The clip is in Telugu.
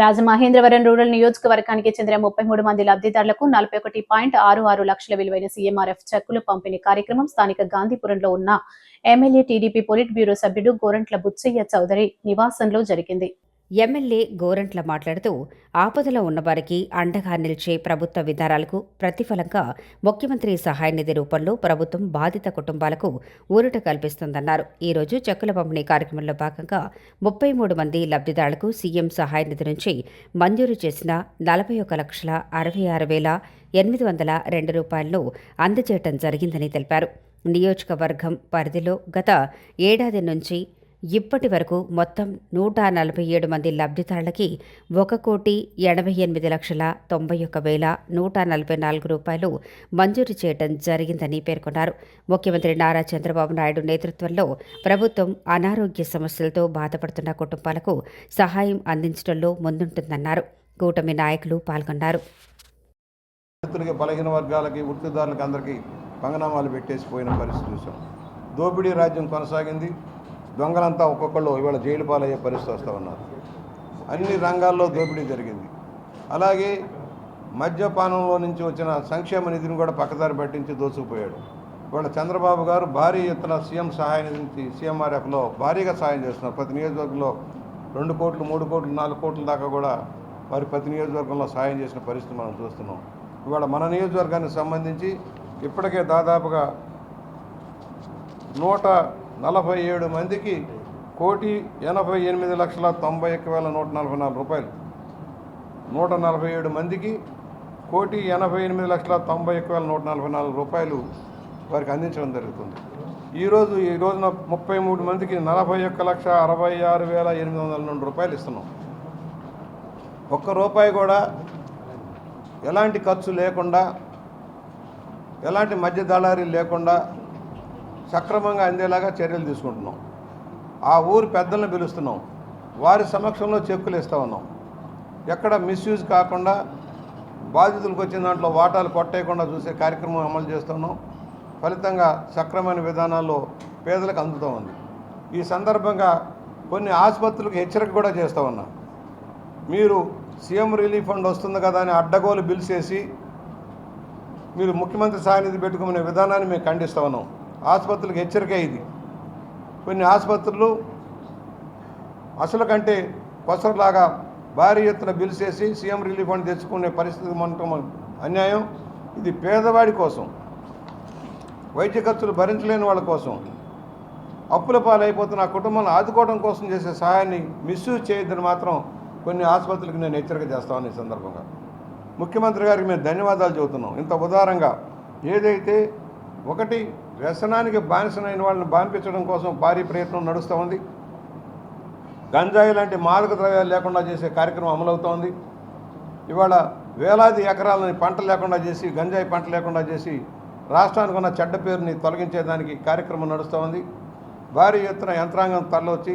రాజమహేంద్రవరం రూరల్ నియోజకవర్గానికి చెందిన ముప్పై మూడు మంది లబ్ధిదారులకు నలభై ఒకటి పాయింట్ ఆరు ఆరు లక్షల విలువైన సీఎంఆర్ఎఫ్ చెక్కులు పంపిణీ కార్యక్రమం స్థానిక గాంధీపురంలో ఉన్న ఎమ్మెల్యే టీడీపీ పొలిట్ బ్యూరో సభ్యుడు గోరంట్ల బుచ్చయ్య చౌదరి నివాసంలో జరిగింది. ఎమ్మెల్యే గోరంట్ల మాట్లాడుతూ ఆపదలో ఉన్నవారికి అండగా నిలిచే ప్రభుత్వ విధానాలకు ప్రతిఫలంగా ముఖ్యమంత్రి సహాయ నిధి రూపంలో ప్రభుత్వం బాధిత కుటుంబాలకు ఊరట కల్పిస్తుందన్నారు. ఈరోజు చెక్కుల పంపిణీ కార్యక్రమంలో భాగంగా ముప్పై మూడు మంది లబ్ధిదారులకు సీఎం సహాయ నిధి నుంచి మంజూరు చేసిన నలభై ఒక లక్షల అరవై ఆరు వేల ఎనిమిది వందల రెండు రూపాయలను అందజేయటం జరిగిందని తెలిపారు. నియోజకవర్గం పరిధిలో గత ఏడాది నుంచి ఇప్పటి వరకు మొత్తం నూట నలభై ఏడు మంది లబ్ధిదారులకి ఒక కోటి ఎనభై ఎనిమిది లక్షల తొంభై ఒక్క వేల నూట నలభై నాలుగు రూపాయలు మంజూరు చేయడం జరిగిందని పేర్కొన్నారు. ముఖ్యమంత్రి నారా చంద్రబాబు నాయుడు నేతృత్వంలో ప్రభుత్వం అనారోగ్య సమస్యలతో బాధపడుతున్న కుటుంబాలకు సహాయం అందించడంలో ముందుంటుందన్నారు. కూటమి నాయకులు పాల్గొన్నారు. బలహీన వర్గాలకి వృత్తిదారులకి అందరికీ పంగనామాలు పెట్టేసి పోయిన పరిస్థితి చూసాం. దోపిడీ రాజ్యం కొనసాగింది. దొంగలంతా ఒక్కొక్కళ్ళు ఇవాళ జైలు పాలయ్యే పరిస్థితి వస్తూ ఉన్నారు. అన్ని రంగాల్లో దోపిడీ జరిగింది. అలాగే మద్యపానంలో నుంచి వచ్చిన సంక్షేమ నిధిని కూడా పక్కదారి పట్టించి దోచుకుపోయాడు. ఇవాళ చంద్రబాబు గారు భారీ ఎత్తున సీఎం సహాయ నిధి నుంచి సీఎంఆర్ఎఫ్లో భారీగా సాయం చేస్తున్నారు. ప్రతి నియోజకవర్గంలో రెండు కోట్లు మూడు కోట్లు నాలుగు కోట్ల దాకా కూడా వారి ప్రతి నియోజకవర్గంలో సాయం చేసిన పరిస్థితి మనం చూస్తున్నాం. ఇవాళ మన నియోజకవర్గానికి సంబంధించి ఇప్పటికే దాదాపుగా నూట నలభై ఏడు మందికి కోటి ఎనభై ఎనిమిది లక్షల తొంభై ఒక్క వేల నూట నలభై నాలుగు రూపాయలు. నూట నలభై ఏడు మందికి కోటి ఎనభై ఎనిమిది లక్షల తొంభై ఒక్క వేల నూట నలభై నాలుగు రూపాయలు వారికి అందించడం జరుగుతుంది. ఈరోజు ఈ రోజున ముప్పై మూడు మందికి నలభై ఒక్క లక్ష అరవై ఆరు వేల ఎనిమిది వందల రెండు రూపాయలు ఇస్తున్నాం. ఒక్క రూపాయి కూడా ఎలాంటి ఖర్చు లేకుండా ఎలాంటి మధ్య దళారీ లేకుండా సక్రమంగా అందేలాగా చర్యలు తీసుకుంటున్నాం. ఆ ఊరు పెద్దలను పిలుస్తున్నాం. వారి సమక్షంలో చెక్కులు ఇస్తూ ఉన్నాం. ఎక్కడ మిస్యూజ్ కాకుండా బాధితులకు వచ్చిన దాంట్లో వాటాలు కొట్టేయకుండా చూసే కార్యక్రమం అమలు చేస్తున్నాం ఫలితంగా సక్రమైన విధానాల్లో పేదలకు అందుతూ ఉంది. ఈ సందర్భంగా కొన్ని ఆసుపత్రులకు హెచ్చరిక కూడా చేస్తూ ఉన్నాం. మీరు సీఎం రిలీఫ్ ఫండ్ వస్తుంది కదా అని అడ్డగోలు బిల్స్ వేసి మీరు ముఖ్యమంత్రి సాయనిధి పెట్టుకునే విధానాన్ని మేము ఖండిస్తూ ఉన్నాం. ఆసుపత్రులకు హెచ్చరిక ఇది కొన్ని ఆసుపత్రులు అసలు కంటే కొసరులాగా భారీ ఎత్తున బిల్స్ వేసి సీఎం రిలీఫ్ ఫండ్ తెచ్చుకునే పరిస్థితి మనకు అన్యాయం. ఇది పేదవాడి కోసం వైద్య ఖర్చులు భరించలేని వాళ్ళ కోసం. అప్పుల పాలైపోతున్న ఆ కుటుంబాలను ఆదుకోవడం కోసం చేసే సహాయాన్ని మిస్యూజ్ చేయొద్దని మాత్రం కొన్ని ఆసుపత్రులకు నేను హెచ్చరిక చేస్తాను ఈ సందర్భంగా. ముఖ్యమంత్రి గారికి మేము ధన్యవాదాలు చెబుతున్నాం. ఇంత ఉదారంగా ఏదైతే ఒకటి వ్యసనానికి బానిసనైన వాళ్ళని బానిపించడం కోసం భారీ ప్రయత్నం నడుస్తూ ఉంది. గంజాయి లాంటి మాదక ద్రవ్యాలు లేకుండా చేసే కార్యక్రమం అమలవుతోంది. ఇవాళ వేలాది ఎకరాలని పంట లేకుండా చేసి గంజాయి పంట లేకుండా చేసి రాష్ట్రానికి ఉన్న చెడ్డ పేరుని తొలగించేదానికి కార్యక్రమం నడుస్తూ ఉంది. భారీ ఎత్తున యంత్రాంగం తరలివచ్చి